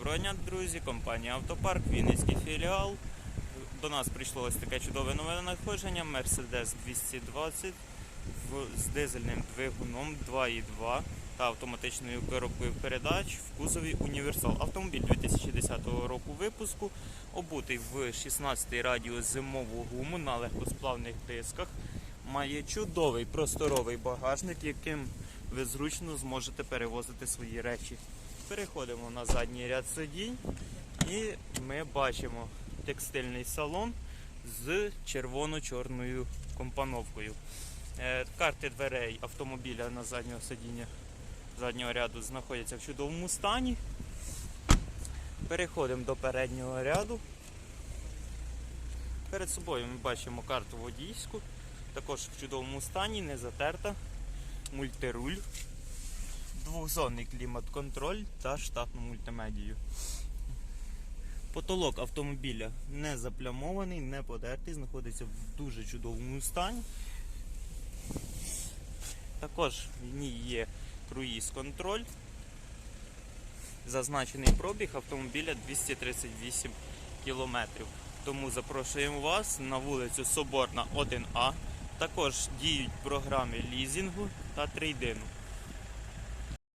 Доброго дня, друзі! Компанія Автопарк, Вінницький філіал. До нас прийшло ось таке чудове нове надходження Mercedes 220 з дизельним двигуном 2.2 та автоматичною коробкою передач в кузові Універсал. Автомобіль 2010 року випуску, обутий в 16 радіус зимову гуму на легкосплавних дисках. Має чудовий просторовий багажник, яким ви зручно зможете перевозити свої речі. Переходимо на задній ряд сидінь і ми бачимо текстильний салон з червоно-чорною компоновкою. Е, Карти дверей автомобіля на заднього сидіння заднього ряду знаходяться в чудовому стані. Переходимо до переднього ряду. Перед собою ми бачимо карту водійську, також в чудовому стані, не затерта, мультируль двохзонний клімат-контроль та штатну мультимедію. Потолок автомобіля не заплямований, не подертий, знаходиться в дуже чудовому стані. Також в ній є круїз-контроль. Зазначений пробіг автомобіля 238 км. Тому запрошуємо вас на вулицю Соборна 1А. Також діють програми лізінгу та трейдину.